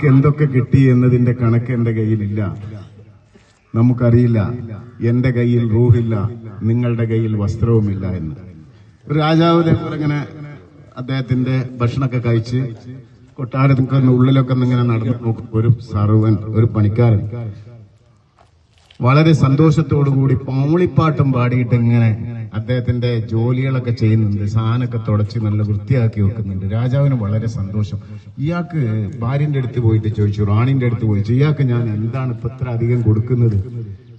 ആർക്ക് എന്തൊക്കെ കിട്ടി എന്നതിന്റെ കണക്ക് എന്റെ കയ്യിലില്ല. നമുക്കറിയില്ല. എന്റെ കയ്യിൽ റൂഹില്ല. നിങ്ങളുടെ കയ്യിൽ വസ്ത്രവുമില്ല എന്ന്. ഒരു ഇങ്ങനെ അദ്ദേഹത്തിന്റെ ഭക്ഷണമൊക്കെ കഴിച്ച് കൊട്ടാരത്തിൽ ഉള്ളിലൊക്കെ ഇങ്ങനെ നടന്നു നോക്കും. ഒരു സർവൻ ഒരു പണിക്കാരൻ. വളരെ സന്തോഷത്തോടു കൂടി പാവളിപ്പാട്ടും പാടിയിട്ട് ഇങ്ങനെ അദ്ദേഹത്തിന്റെ ജോലികളൊക്കെ ചെയ്യുന്നുണ്ട്. സാധനമൊക്കെ തുടച്ച് നല്ല വൃത്തിയാക്കി വെക്കുന്നുണ്ട്. രാജാവിന് വളരെ സന്തോഷം. ഇയാൾക്ക് ഭാര്യന്റെ അടുത്ത് പോയിട്ട് ചോദിച്ചു റാണിന്റെ അടുത്ത് പോയി ഇയാൾക്ക് ഞാൻ എന്താണ് ഇപ്പൊ ഇത്ര അധികം കൊടുക്കുന്നത്?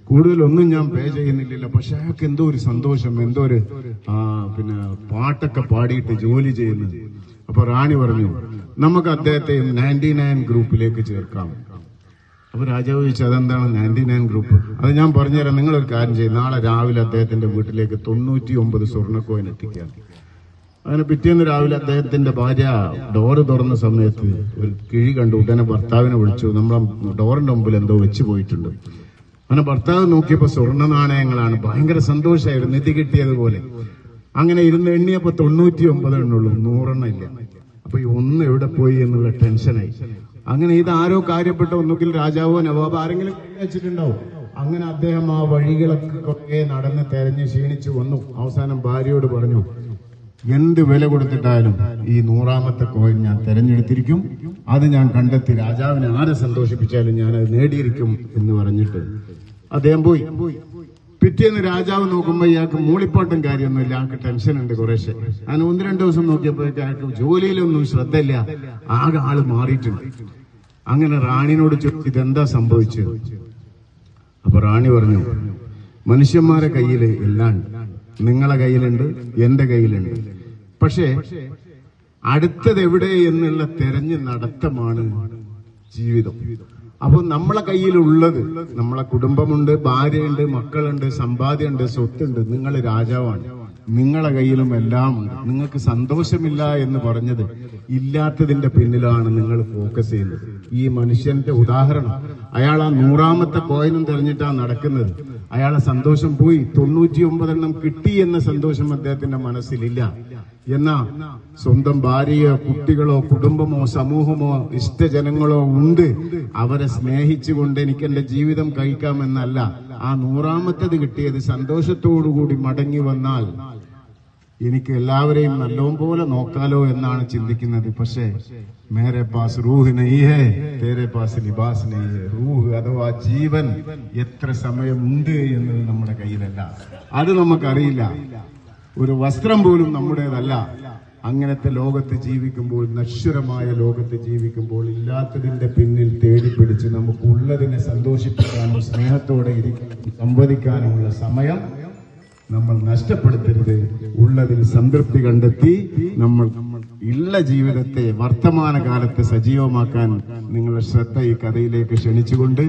കൂടുതലൊന്നും ഞാൻ പേ ചെയ്യുന്നില്ലല്ലോ. പക്ഷെ അയാൾക്ക് എന്തോ ഒരു സന്തോഷം എന്തോ ഒരു പിന്നെ പാട്ടൊക്കെ പാടിയിട്ട് ജോലി ചെയ്യുന്നത്. അപ്പൊ റാണി പറഞ്ഞു നമുക്ക് അദ്ദേഹത്തെ നയന്റി നയൻ ഗ്രൂപ്പിലേക്ക് ചേർക്കാം. അപ്പൊ രാജാവ് ചോദിച്ചു അതെന്താണ് നയന്റി നയൻ ഗ്രൂപ്പ് അത് ഞാൻ പറഞ്ഞുതരാം. നിങ്ങൾ ഒരു കാര്യം ചെയ്യും. നാളെ രാവിലെ അദ്ദേഹത്തിന്റെ വീട്ടിലേക്ക് തൊണ്ണൂറ്റി ഒമ്പത് സ്വർണക്കോയിൻ എത്തിക്കുക. അങ്ങനെ പിറ്റേന്ന് രാവിലെ അദ്ദേഹത്തിന്റെ ഭാര്യ ഡോറ് തുറന്ന സമയത്ത് ഒരു കിഴി കണ്ടു. ഉടനെ ഭർത്താവിനെ വിളിച്ചു. നമ്മളെ ഡോറിന്റെ മുമ്പിൽ എന്തോ വെച്ച് പോയിട്ടുണ്ട്. അങ്ങനെ ഭർത്താവ് നോക്കിയപ്പോ സ്വർണ നാണയങ്ങളാണ് ഭയങ്കര സന്തോഷമായിരുന്നു നിധി കിട്ടിയതുപോലെ. അങ്ങനെ ഇരുന്ന് എണ്ണിയപ്പോ തൊണ്ണൂറ്റി ഒമ്പത് എണ്ണുള്ളൂ. നൂറെണ്ണം ഇല്ല. അപ്പൊ ഈ ഒന്ന് എവിടെ പോയി എന്നുള്ള ടെൻഷനായി അങ്ങനെ ഇത് ആരോ കാര്യപ്പെട്ട ഒന്നുകിൽ രാജാവോ നവാബോ ആരെങ്കിലും വെച്ചിട്ടുണ്ടാവും അങ്ങനെ അദ്ദേഹം ആ വഴികളൊക്കെ കുറേ നടന്ന് തെരഞ്ഞ് ക്ഷീണിച്ചു വന്നു. അവസാനം ഭാര്യയോട് പറഞ്ഞു എന്ത് വില കൊടുത്തിട്ടായാലും ഈ നൂറാമത്തെ കോയിൻ ഞാൻ തെരഞ്ഞെടുത്തിരിക്കും. അത് ഞാൻ കണ്ടെത്തി രാജാവിനെ ആരെ സന്തോഷിപ്പിച്ചാലും ഞാൻ അത് നേടിയിരിക്കും എന്ന് പറഞ്ഞിട്ട് അദ്ദേഹം പോയി. പിറ്റേന്ന് രാജാവ് നോക്കുമ്പോ ഇയാൾക്ക് മൂളിപ്പാട്ടും കാര്യമൊന്നുമില്ല. ആൾക്ക് ടെൻഷൻ ഉണ്ട് കുറേശ്ശെ. അങ്ങനെ ഒന്ന് രണ്ട് ദിവസം നോക്കിയപ്പോഴേക്ക് അയാൾക്ക് ജോലിയിലൊന്നും ശ്രദ്ധയില്ല. ആകെ ആൾ മാറിയിട്ടുണ്ട്. അങ്ങനെ റാണിനോട് ചോദിച്ചു ഇതെന്താ സംഭവിച്ചത്? അപ്പൊ റാണി പറഞ്ഞു മനുഷ്യന്മാരെ കയ്യിൽ എല്ലാം. നിങ്ങളെ കയ്യിലുണ്ട് എന്റെ കയ്യിലുണ്ട്. പക്ഷേ അടുത്തത് എവിടെ എന്നുള്ള തെരഞ്ഞു നടത്തമാണ് ജീവിതം. അപ്പൊ നമ്മളെ കയ്യിലുള്ളത് നമ്മളെ കുടുംബമുണ്ട് ഭാര്യയുണ്ട് മക്കളുണ്ട് സമ്പാദ്യമുണ്ട് സ്വത്തുണ്ട് നിങ്ങൾ രാജാവാണ്. നിങ്ങളെ കയ്യിലും എല്ലാം ഉണ്ട്. നിങ്ങൾക്ക് സന്തോഷമില്ല എന്ന് പറഞ്ഞത് ഇല്ലാത്തതിന്റെ പിന്നിലാണ് നിങ്ങൾ ഫോക്കസ് ചെയ്യുന്നത്. ഈ മനുഷ്യന്റെ ഉദാഹരണം അയാൾ ആ നൂറാമത്തെ കോയിനും തെരഞ്ഞിട്ടാണ് നടക്കുന്നത്. അയാളെ സന്തോഷം പോയി തൊണ്ണൂറ്റി ഒമ്പതെണ്ണം കിട്ടി എന്ന സന്തോഷം അദ്ദേഹത്തിന്റെ മനസ്സിലില്ല. എന്നാ? സ്വന്തം ഭാര്യയോ കുട്ടികളോ കുടുംബമോ സമൂഹമോ ഇഷ്ടജനങ്ങളോ ഉണ്ട്. അവരെ സ്നേഹിച്ചുകൊണ്ട് എനിക്ക് എന്റെ ജീവിതം കഴിക്കാമെന്നല്ല. ആ നൂറാമത്തത് കിട്ടിയത് സന്തോഷത്തോടുകൂടി മടങ്ങി വന്നാൽ എനിക്ക് എല്ലാവരെയും നല്ലോം പോലെ നോക്കാലോ എന്നാണ് ചിന്തിക്കുന്നത്. പക്ഷേ മേരെ പാസ് റൂഹ് നെയ്യേ തേരെ പാസ് ലിബാസ് നെയ്യേ റൂഹ് അഥവാ ജീവൻ എത്ര സമയമുണ്ട് എന്നത് നമ്മുടെ കയ്യിലല്ല. അത് നമുക്കറിയില്ല. ഒരു വസ്ത്രം പോലും നമ്മുടേതല്ല. അങ്ങനത്തെ ലോകത്ത് ജീവിക്കുമ്പോൾ നശ്വരമായ ലോകത്ത് ജീവിക്കുമ്പോൾ ഇല്ലാത്തതിന്റെ പിന്നിൽ തേടിപ്പിടിച്ച് നമുക്ക് ഉള്ളതിനെ സന്തോഷിപ്പിക്കാനും സ്നേഹത്തോടെ ഇരിക്കാനും സംവദിക്കാനുമുള്ള സമയം നമ്മൾ നഷ്ടപ്പെടുത്തരുത്. ഉള്ളതിൽ സംതൃപ്തി കണ്ടെത്തി നമ്മൾ ഉള്ള ജീവിതത്തെ വർത്തമാനകാലത്തെ സജീവമാക്കാൻ നിങ്ങളുടെ ശ്രദ്ധ ഈ കഥയിലേക്ക് ക്ഷണിച്ചുകൊണ്ട്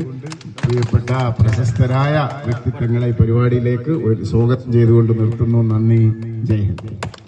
പ്രിയപ്പെട്ട പ്രശസ്തരായ വ്യക്തിത്വങ്ങളെ പരിപാടിയിലേക്ക് ഒരു സ്വാഗതം ചെയ്തുകൊണ്ട് നിർത്തുന്നു. നന്ദി. ജയ് ഹിന്ദ്.